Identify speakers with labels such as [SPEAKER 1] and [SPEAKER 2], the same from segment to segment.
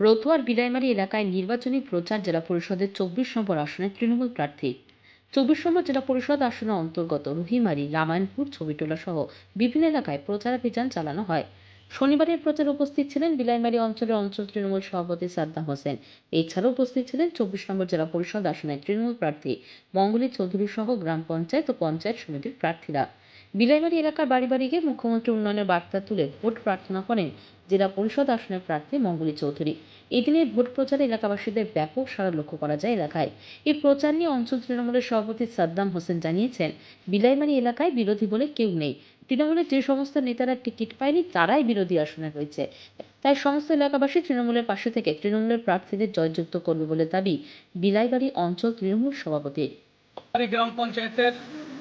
[SPEAKER 1] রতুয়ার বিলাইমারি এলাকায় নির্বাচনী প্রচার জেলা পরিষদের চব্বিশ নম্বর আসনে তৃণমূল প্রার্থী। চব্বিশ নম্বর জেলা পরিষদ আসনের অন্তর্গত রুহিমারি, রামায়ণপুর, ছবিটোলা সহ বিভিন্ন এলাকায় প্রচারাভিযান চালানো হয়। শনিবারের প্রচারে উপস্থিত ছিলেন বিলাইমারি অঞ্চলের অঞ্চল তৃণমূল সভাপতি সাদ্দাম হোসেন। এছাড়াও উপস্থিত ছিলেন চব্বিশ নম্বর জেলা পরিষদ আসনের তৃণমূল প্রার্থী মঙ্গলী চৌধুরী সহ গ্রাম পঞ্চায়েত ও পঞ্চায়েত সমিতির প্রার্থীরা। বিলাইমারি এলাকার বাড়ি বাড়ি গিয়ে মুখ্যমন্ত্রী উন্নয়নের বার্তা তুলে ভোট প্রার্থনা করেন জেলা পরিষদ আসনের প্রার্থী মঙ্গলী চৌধুরী। এই দিনের ভোট প্রচারে এলাকাবাসীদের ব্যাপক সাড়া লক্ষ্য করা যায় এলাকায়। এই প্রচার নিয়ে অঞ্চল তৃণমূলের সভাপতি সাদ্দাম হোসেন জানিয়েছেন বিলাইমারি এলাকায় বিরোধী বলে কেউ নেই। তৃণমূলের যে সমস্ত নেতারা টিকিট পায়নি, তারাই বিরোধী আসনে রয়েছে। তাই সমস্ত এলাকাবাসী তৃণমূলের পাশে থেকে তৃণমূলের প্রার্থীদের জয়যুক্ত করবে বলে দাবি বিলাইবাড়ি অঞ্চল তৃণমূল
[SPEAKER 2] সভাপতি গ্রাম পঞ্চায়েতের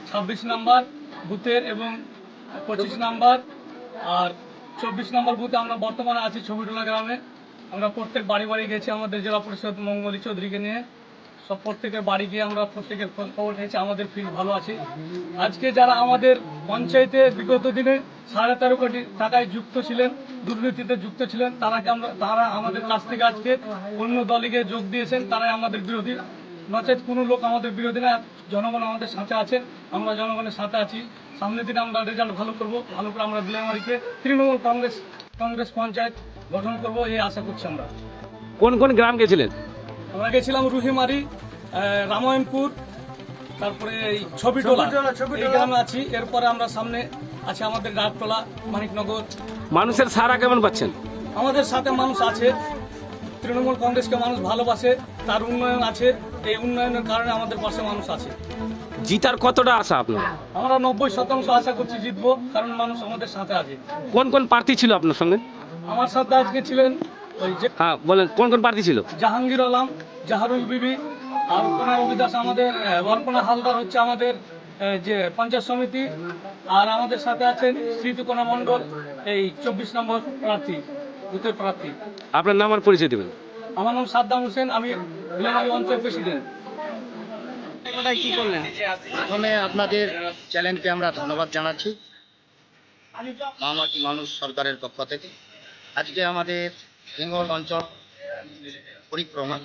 [SPEAKER 2] ছাব্বিশ নম্বর বুথের এবং পঁচিশ নম্বর আর চব্বিশ নম্বর বুথে আমরা বর্তমানে আছি ছবিটোলা গ্রামে। আমরা প্রত্যেক বাড়ি বাড়ি গেছি আমাদের জেলা পরিষদ মঙ্গলী চৌধুরীকে নিয়ে। সব প্রত্যেকের বাড়ি গিয়ে আমরা প্রত্যেকের খোঁজ খবর নিয়েছি, আমাদের ফিল ভালো আছে। আজকে যারা আমাদের পঞ্চায়েতে বিগত দিনে সাড়ে তেরো কোটি টাকায় যুক্ত ছিলেন, দুর্নীতিতে যুক্ত ছিলেন, তারাকে আমরা তারা আমাদের কাছ থেকে আজকে অন্য দলিকে যোগ দিয়েছেন, তারাই আমাদের বিরোধী। নচেত কোনো লোক আমাদের বিরোধী না জনগণ আমাদের সাথে আছে আমরা জনগণের সাথে আছি। সামনের দিনে আমরা রেজাল্ট ভালো করব ভালো করে আমরা বিলেমারিকে তৃণমূল কংগ্রেস কংগ্রেস পঞ্চায়েত গঠন করব এই আশা করছি আমরা।
[SPEAKER 3] কোন কোন গ্রাম গেছিলেন?
[SPEAKER 2] আমরা গেছিলাম রুহিমারি রামায়ণপুর তারপরে এই ছবিটোলা। এই গ্রামে আছি এরপরে আমরা সামনে আছে আমাদের ডাকতলা মানিকনগর।
[SPEAKER 3] মানুষের সারা কেমন পাচ্ছেন?
[SPEAKER 2] আমাদের সাথে মানুষ আছে তৃণমূল কংগ্রেসকে মানুষ ভালোবাসে তার উন্নয়ন আছে। এই উন্নয়নের কারণে আমাদের পাশে মানুষ আছে।
[SPEAKER 3] জিতার কতটা আশা আপনার?
[SPEAKER 2] আমরা নব্বই শতাংশ আশা করছি জিতবো কারণ মানুষ আমাদের সাথে আছে।
[SPEAKER 3] কোন কোন প্রার্থী ছিল আপনার সঙ্গে?
[SPEAKER 2] আমার সাথে আজকে ছিলেন ওই যে
[SPEAKER 3] হ্যাঁ বলেন কোন কোন প্রার্থী ছিল?
[SPEAKER 2] জাহাঙ্গীর আলম জাহারুল বিবি আর অর্পণা রবিদাস আমাদের আহ, অর্পণা হালদার হচ্ছে আমাদের আহ, যে পঞ্চায়েত সমিতি আর আমাদের সাথে আছেন শ্রীতুকোনা মণ্ডল এই চব্বিশ নম্বর প্রার্থী বুথের প্রার্থী।
[SPEAKER 3] আপনার নাম আর পরিচয় দেবেন।
[SPEAKER 2] আমার নাম সাদ্দাম হোসেন আমি অঞ্চল প্রেসিডেন্ট
[SPEAKER 4] প্রথমে আপনাদের চ্যানেলকে আমরা ধন্যবাদ জানাচ্ছি। মানুষ সরকারের পক্ষ থেকে। আজকে আমাদের বেঙ্গল অঞ্চল পরিক্রমা।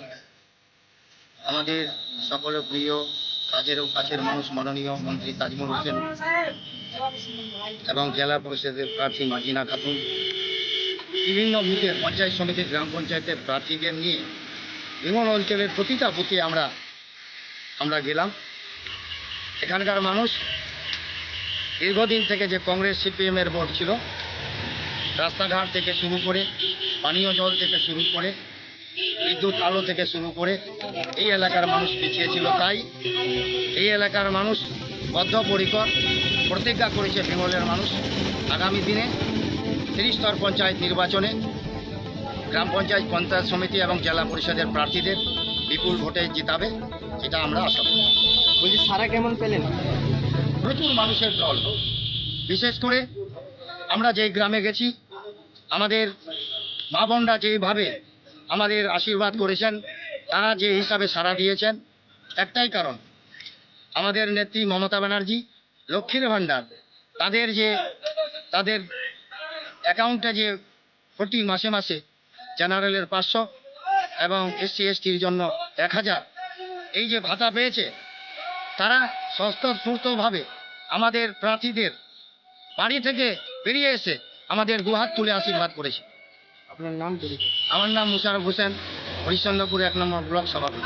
[SPEAKER 4] আমাদের সকলের প্রিয় কাজেরও কাছের মানুষ মাননীয় মন্ত্রী তাজমুল হোসেন এবং জেলা পরিষদের প্রার্থী মাজিনা খাতুন। বিভিন্ন বুথের পঞ্চায়েত সমিতির গ্রাম পঞ্চায়েতের প্রার্থীদের নিয়ে বিভিন্ন অঞ্চলের প্রতিটা বুথে আমরা আমরা গেলাম। এখানকার মানুষ দীর্ঘদিন থেকে যে কংগ্রেস সিপিএমের ভোট ছিল, রাস্তাঘাট থেকে শুরু করে, পানীয় জল থেকে শুরু করে, বিদ্যুৎ আলো থেকে শুরু করে এই এলাকার মানুষ পিছিয়ে ছিল। তাই এই এলাকার মানুষ বদ্ধপরিকর, প্রতিজ্ঞা করেছে বেঙ্গলের মানুষ। আগামী দিনে ত্রিস্তর পঞ্চায়েত নির্বাচনে গ্রাম পঞ্চায়েত পঞ্চায়েত সমিতি এবং জেলা পরিষদের প্রার্থীদের বিপুল ভোটে জিতাবে এটা আমরা আশা করি।
[SPEAKER 5] বলছি সারা কেমন পেলেন?
[SPEAKER 4] প্রচুর মানুষের দল। বিশেষ করে আমরা যেই গ্রামে গেছি আমাদের মা বোনরা যেইভাবে আমাদের আশীর্বাদ করেছেন তারা যে হিসাবে সাড়া দিয়েছেন একটাই কারণ আমাদের নেত্রী মমতা ব্যানার্জি লক্ষ্মীর ভাণ্ডার তাদের যে তাদের অ্যাকাউন্টে যে প্রতি মাসে মাসে জেনারেলের পাঁচশো এবং এসসি এসটির জন্য এক হাজার। এই যে ভাতা পেয়েছে, তারা স্বতঃস্ফূর্তভাবে আমাদের প্রার্থীদের বাড়ি থেকে বেরিয়ে এসে আমাদের দুহাত তুলে আশীর্বাদ করেছে।
[SPEAKER 5] আপনার নাম পরিচয়
[SPEAKER 4] আমার নাম মুশারফ হোসেন, হরিশ্চন্দ্রপুর এক নম্বর ব্লক সভাপতি।